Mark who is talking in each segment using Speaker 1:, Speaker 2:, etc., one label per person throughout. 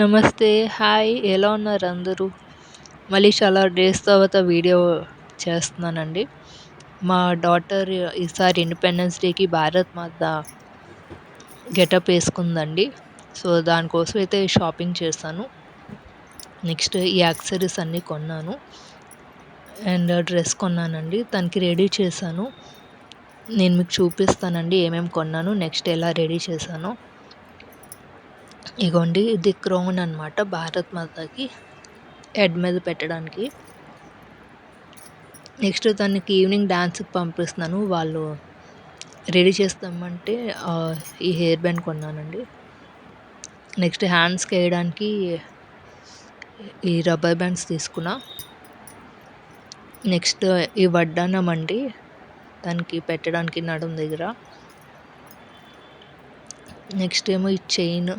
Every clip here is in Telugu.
Speaker 1: నమస్తే హాయ్ ఎలా ఉన్నారు అందరూ? మళ్ళీ చాలా డేస్ తర్వాత వీడియో చేస్తున్నానండి. మా డాటర్ ఈసారి ఇండిపెండెన్స్ డేకి భారత్ మాత గెటప్ వేసుకుందండి. సో దానికోసం అయితే షాపింగ్ చేశాను. నెక్స్ట్ ఈ యాక్సరీస్ అన్నీ కొన్నాను. అండ్ డ్రెస్ కొన్నానండి. తనకి రెడీ చేశాను. నేను మీకు చూపిస్తానండి ఏమేమి కొన్నాను నెక్స్ట్ ఎలా రెడీ చేశానో. ఇగోండి ఇది క్రౌన్ అనమాట భారత్ మాతకి హెడ్ మీద పెట్టడానికి. నెక్స్ట్ తనకి ఈవినింగ్ డ్యాన్స్కి పంపిస్తున్నాను. వాళ్ళు రెడీ చేస్తామంటే ఈ హెయిర్ బ్యాండ్ కొన్నానండి. నెక్స్ట్ హ్యాండ్స్కి వేయడానికి ఈ రబ్బర్ బ్యాండ్స్ తీసుకున్నా. నెక్స్ట్ ఈ వడ్డానం అండి దానికి పెట్టడానికి నడుం దగ్గర. నెక్స్ట్ ఏమో ఈ చైన్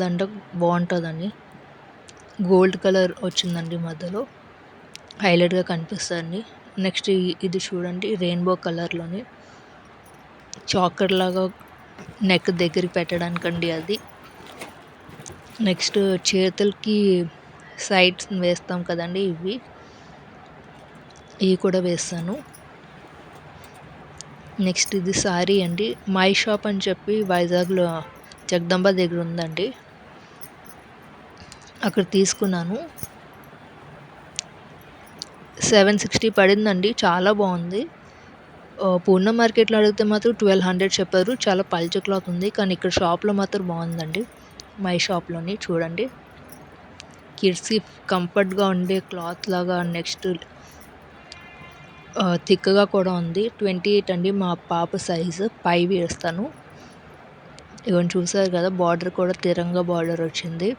Speaker 1: దండ బాగుంటుందని గోల్డ్ కలర్ వచ్చిందండి మధ్యలో. హైలైట్గా కనిపిస్తుంది నెక్స్ట్ ఇది చూడండి రెయిన్బో కలర్లోని. చాకర్ లాగా నెక్ దగ్గరికి పెట్టడానికండి అది. నెక్స్ట్ చేతులకి సైడ్స్ వేస్తాం కదండి ఇవి. ఇవి కూడా వేస్తాను. నెక్స్ట్ ఇది సారీ అండి. మై షాప్ అని చెప్పి వైజాగ్లో జగదంబ దగ్గర ఉందండి. అక్కడ తీసుకున్నాను. సెవెన్ సిక్స్టీ పడిందండి. చాలా బాగుంది. పూర్ణ మార్కెట్లో అడిగితే మాత్రం ట్వెల్వ్ హండ్రెడ్ చెప్పారు. చాలా పల్చ క్లాత్ ఉంది. కానీ ఇక్కడ షాప్లో మాత్రం బాగుందండి. మై షాప్లోని చూడండి. కిడ్స్కి కంఫర్ట్గా ఉండే క్లాత్ లాగా నెక్స్ట్ థిక్గా కూడా ఉంది. ట్వంటీ ఎయిట్ అండి మా పాప సైజు. పై వేస్తాను ఇవన్నీ చూసారు కదా బార్డర్ కూడా తిరంగా బార్డర్ వచ్చింది.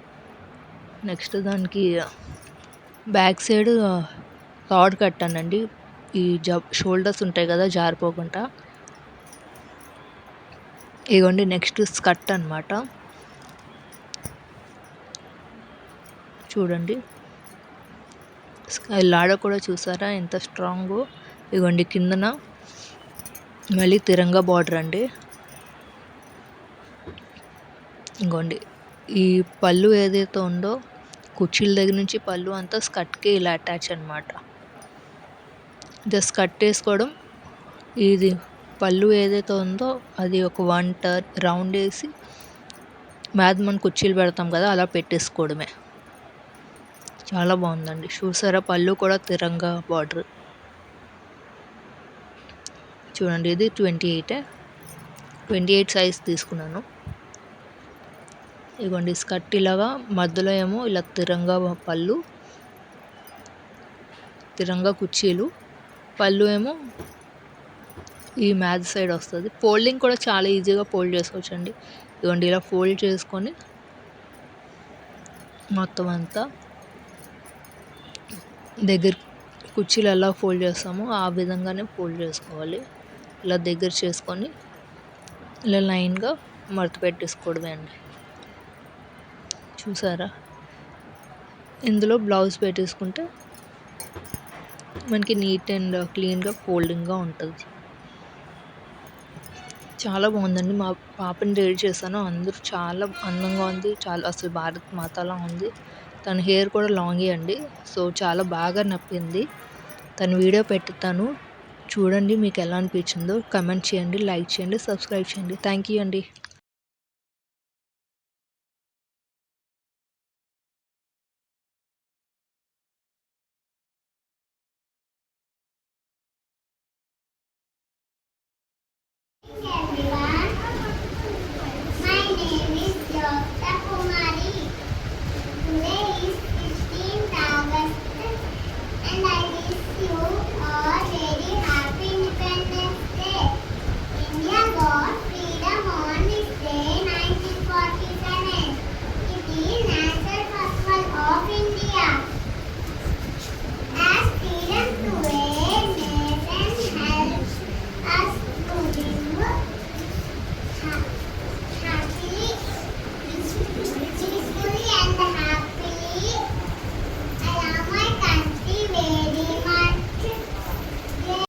Speaker 1: నెక్స్ట్ దానికి బ్యాక్ సైడ్ థాడ్ కట్టానండి. ఈ జబ్ షోల్డర్స్ ఉంటాయి కదా జారిపోకుండా. ఇగోండి నెక్స్ట్ స్కర్ట్ అనమాట చూడండి. లాడ కూడా చూసారా ఎంత స్ట్రాంగ్ ఇగోండి కిందన మళ్ళీ తిరంగా బార్డర్ అండి. ఇంకోండి ఈ పళ్ళు ఏదైతే ఉందో కుర్చీల దగ్గర నుంచి పళ్ళు అంతా స్కర్ట్కి ఇలా అటాచ్ అనమాట జస్ట్ కట్ వేసుకోవడం ఇది పళ్ళు ఏదైతే ఉందో అది ఒక వన్ టర్న్ రౌండ్ వేసి మీద మనం కుర్చీలు పెడతాం కదా అలా పెట్టేసుకోవడమే. చాలా బాగుందండి. చూసారా? పళ్ళు కూడా తిరంగా బార్డర్. చూడండి ఇది ట్వంటీ ఎయిటే. ట్వంటీ ఎయిట్ సైజ్ తీసుకున్నాను. ఇగోండి స్కర్ట్ ఇలాగా మధ్యలో ఏమో ఇలా తిరంగా పళ్ళు తిరంగా కుర్చీలు. పళ్ళు ఏమో ఈ మ్యాథ్ సైడ్ వస్తుంది. ఫోల్డింగ్ కూడా చాలా ఈజీగా ఫోల్డ్ చేసుకోవచ్చు అండి ఇదిగోండి ఇలా ఫోల్డ్ చేసుకొని మొత్తం అంతా దగ్గర కుర్చీలు ఎలా ఫోల్డ్ చేస్తామో ఆ విధంగానే ఫోల్డ్ చేసుకోవాలి. ఇలా దగ్గర చేసుకొని ఇలా లైన్గా మడత పెట్టేసుకోవడమే అండి. చూసారా? ఇందులో బ్లౌజ్ పెట్టేసుకుంటే మనకి నీట్ అండ్ క్లీన్గా ఫోల్డింగ్గా ఉంటుంది. చాలా బాగుందండి. మా పాపని రెడీ చేశాను. అందరూ చాలా అందంగా ఉంది. చాలా అసలు భారత్ మాతలా ఉంది. తన హెయిర్ కూడా లాంగ్ అండి. సో చాలా బాగా నప్పింది. తను వీడియో పెట్టుతాను చూడండి మీకు ఎలా అనిపించిందో. కమెంట్ చేయండి లైక్ చేయండి సబ్స్క్రైబ్ చేయండి. థ్యాంక్ యూ అండి.